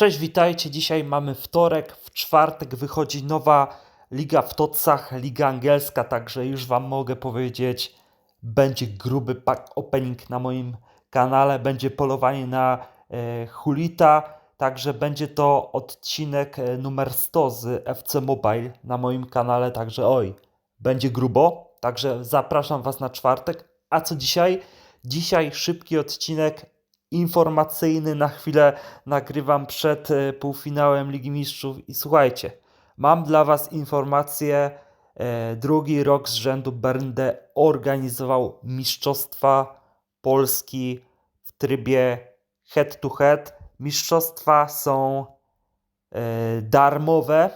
Cześć, witajcie. Dzisiaj mamy wtorek, w czwartek wychodzi nowa liga w Tocach, liga angielska, także już Wam mogę powiedzieć, będzie gruby pack opening na moim kanale, będzie polowanie na e, Hulita, także będzie to odcinek e, numer 100 z FC Mobile na moim kanale, także oj, będzie grubo, także zapraszam Was na czwartek. A co dzisiaj? Dzisiaj szybki odcinek informacyjny na chwilę nagrywam przed e, półfinałem Ligi Mistrzów i słuchajcie, mam dla Was informację, e, drugi rok z rzędu będę organizował Mistrzostwa Polski w trybie head to head. Mistrzostwa są e, darmowe,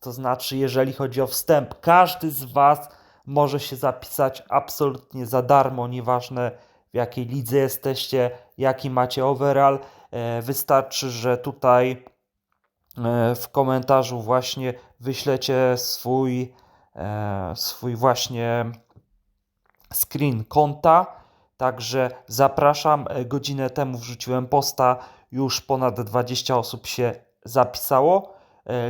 to znaczy jeżeli chodzi o wstęp, każdy z Was może się zapisać absolutnie za darmo, nieważne w jakiej lidze jesteście, jaki macie overall. E, wystarczy, że tutaj e, w komentarzu właśnie wyślecie swój, e, swój właśnie screen konta. Także zapraszam. Godzinę temu wrzuciłem posta. Już ponad 20 osób się zapisało.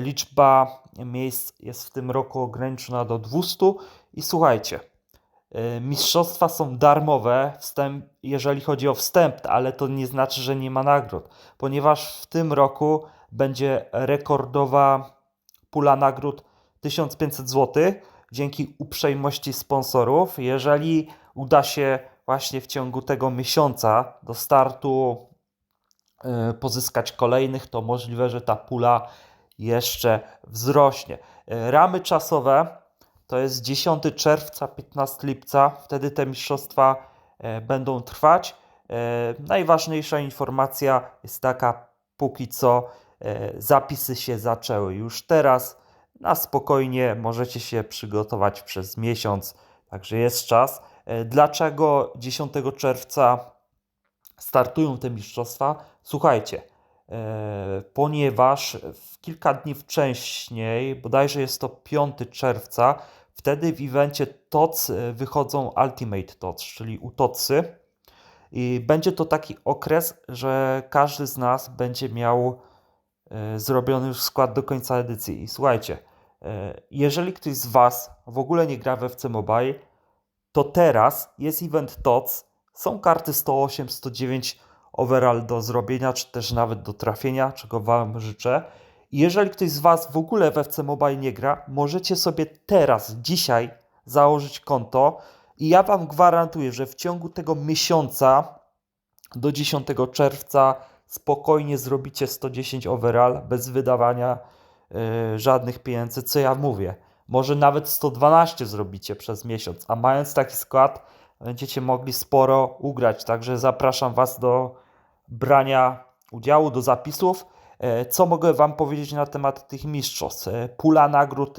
Liczba miejsc jest w tym roku ograniczona do 200. I słuchajcie, mistrzostwa są darmowe, wstęp, jeżeli chodzi o wstęp, ale to nie znaczy, że nie ma nagród, ponieważ w tym roku będzie rekordowa pula nagród 1500 zł dzięki uprzejmości sponsorów. Jeżeli uda się właśnie w ciągu tego miesiąca do startu y, pozyskać kolejnych, to możliwe, że ta pula jeszcze wzrośnie. Y, ramy czasowe to jest 10 czerwca, 15 lipca. Wtedy te mistrzostwa e, będą trwać. E, najważniejsza informacja jest taka, póki co e, zapisy się zaczęły już teraz. Na spokojnie możecie się przygotować przez miesiąc, także jest czas. Dlaczego 10 czerwca startują te mistrzostwa? Słuchajcie, ponieważ kilka dni wcześniej, bodajże jest to 5 czerwca, Wtedy w evencie TOC wychodzą Ultimate TOC, czyli utocy. I będzie to taki okres, że każdy z nas będzie miał e, zrobiony już skład do końca edycji. I słuchajcie, e, jeżeli ktoś z Was w ogóle nie gra w FC Mobile, to teraz jest event TOC, są karty 108, 109 overall do zrobienia, czy też nawet do trafienia, czego Wam życzę. Jeżeli ktoś z Was w ogóle w FC Mobile nie gra, możecie sobie teraz, dzisiaj założyć konto i ja Wam gwarantuję, że w ciągu tego miesiąca do 10 czerwca spokojnie zrobicie 110 overall bez wydawania yy, żadnych pieniędzy, co ja mówię. Może nawet 112 zrobicie przez miesiąc, a mając taki skład będziecie mogli sporo ugrać. Także zapraszam Was do brania udziału, do zapisów. E, co mogę Wam powiedzieć na temat tych mistrzostw? E, pula nagród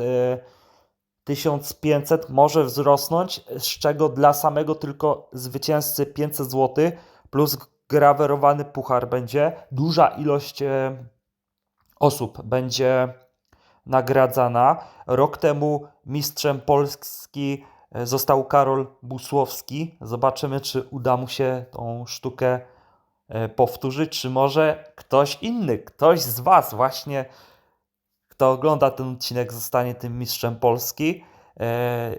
1500 e, może wzrosnąć, z czego dla samego tylko zwycięzcy 500 zł plus grawerowany puchar będzie. Duża ilość osób będzie nagradzana. Rok temu mistrzem Polski został Karol Busłowski. Zobaczymy, czy uda mu się tą sztukę powtórzyć, czy może ktoś inny, ktoś z Was właśnie, kto ogląda ten odcinek, zostanie tym mistrzem Polski. E,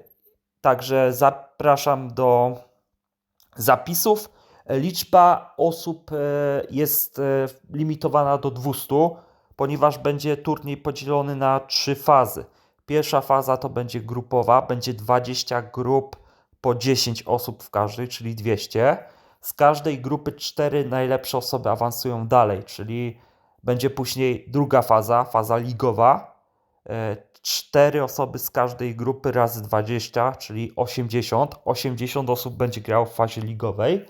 także zapraszam do zapisów. Liczba osób e, jest limitowana do 200, ponieważ będzie turniej podzielony na trzy fazy. Pierwsza faza to będzie grupowa, będzie 20 grup po 10 osób w każdej, czyli 200 z każdej grupy cztery najlepsze osoby awansują dalej, czyli będzie później druga faza, faza ligowa. E, cztery osoby z każdej grupy razy 20, czyli 80. 80 osób będzie grało w fazie ligowej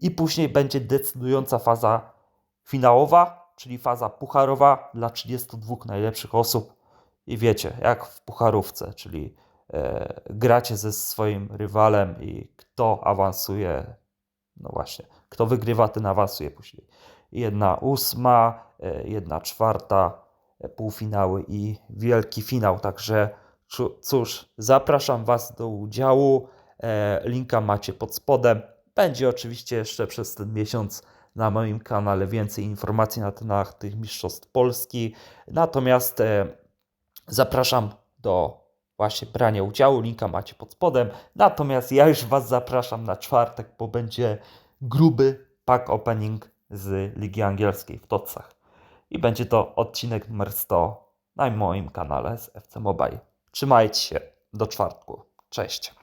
i później będzie decydująca faza finałowa, czyli faza pucharowa dla 32 najlepszych osób. I wiecie, jak w pucharówce, czyli e, gracie ze swoim rywalem i kto awansuje no właśnie, kto wygrywa, ten awansuje później. Jedna ósma, e, jedna czwarta, e, półfinały i wielki finał. Także cóż, zapraszam Was do udziału. E, linka macie pod spodem. Będzie oczywiście jeszcze przez ten miesiąc na moim kanale więcej informacji na temat tych mistrzostw Polski. Natomiast zapraszam do właśnie brania udziału. Linka macie pod spodem. Natomiast ja już Was zapraszam na czwartek, bo będzie gruby pack opening z Ligi Angielskiej w Tocach. I będzie to odcinek numer 100 na moim kanale z FC Mobile. Trzymajcie się do czwartku. Cześć.